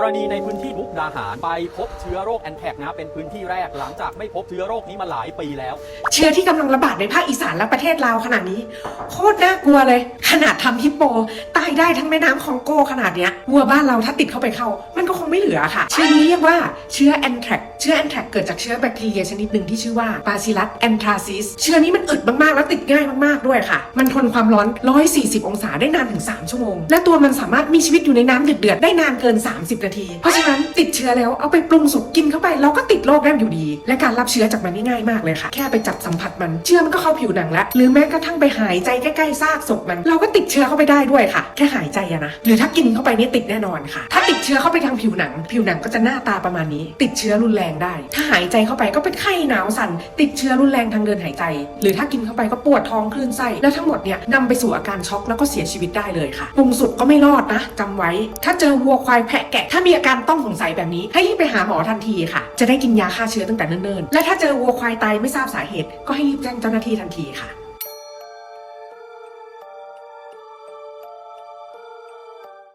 กรณีในพื้นที่มุกดาหารไปพบเชื้อโรคแอนแทกนะเป็นพื้นที่แรกหลังจากไม่พบเชื้อโรคนี้มาหลายปีแล้ว เชื้อที่กำลังระบาดในภาคอีสานและประเทศลาวขนาดนี้ โคตรน่ากลัวเลย ขนาดทำฮิปโป ได้ทั้งแม่น้ำคองโกขนาดเนี้ยวัวบ้านเราถ้าติดเข้าไปเข้า มันก็คงไม่เหลือค่ะ เชื้อนี้เรียกว่าเชื้อแอนแทรกเชื้อแอนแทรกเกิดจากเชื้อแบคทีเรียชนิดหนึ่งที่ชื่อว่าบาซิลัสแอนทราซิสเชื้อนี้มันอึดมากๆ แล้วติดง่ายมากๆด้วยค่ะ มันทนความร้อน 140 องศาได้นานถึง 3 ชั่วโมง และตัวมันสามารถมีชีวิตอยู่ในน้ำเดือดๆได้นานเกิน 30 นาที เพราะฉะนั้นติดเชื้อแล้วเอาไปปรุงสุกกินเข้าไปเราก็ติดโรคได้อยู่ดี และการรับเชื้อจากมันนี่ง่ายมากเลยค่ะ แค่ไปจับสัมผัสมันเชื้อมันก็เข้าผิวหนังแล้วหรือแม้กระทั่งไปหายใจใกล้ๆซากศพมัน เราก็ติดเชื้อเข้าไปได้ด้วยค่ะแค่หายใจอะนะ หรือถ้ากินเข้าไปนี่ติดแน่นอนค่ะ ถ้าติดเชื้อเข้าไปทางผิวหนัง ผิวหนังก็จะหน้าตาประมาณนี้ ติดเชื้อรุนแรงได้ ถ้าหายใจเข้าไปก็เป็นไข้หนาวสั่น ติดเชื้อรุนแรงทางเดินหายใจ หรือถ้ากินเข้าไปก็ปวดท้องคลื่นไส้แล้วทั้งหมดเนี่ยนำไปสู่อาการช็อกแล้วก็เสียชีวิตได้เลยค่ะปรุงสุกก็ไม่รอดนะจำไว้ ถ้าเจอวัวควายแพะแกะ ถ้ามีอาการต้องสงสัยแบบนี้ ให้รีบไปหาหมอทันทีค่ะ จะได้กินยาฆ่าเชื้อตั้งแต่เนิ่นๆและถ้าเจอวัวควายตายไม่ทราบสาเหตุ ก็ให้รีบแจ้งเจ้าหน้าที่ทันทีค่ะ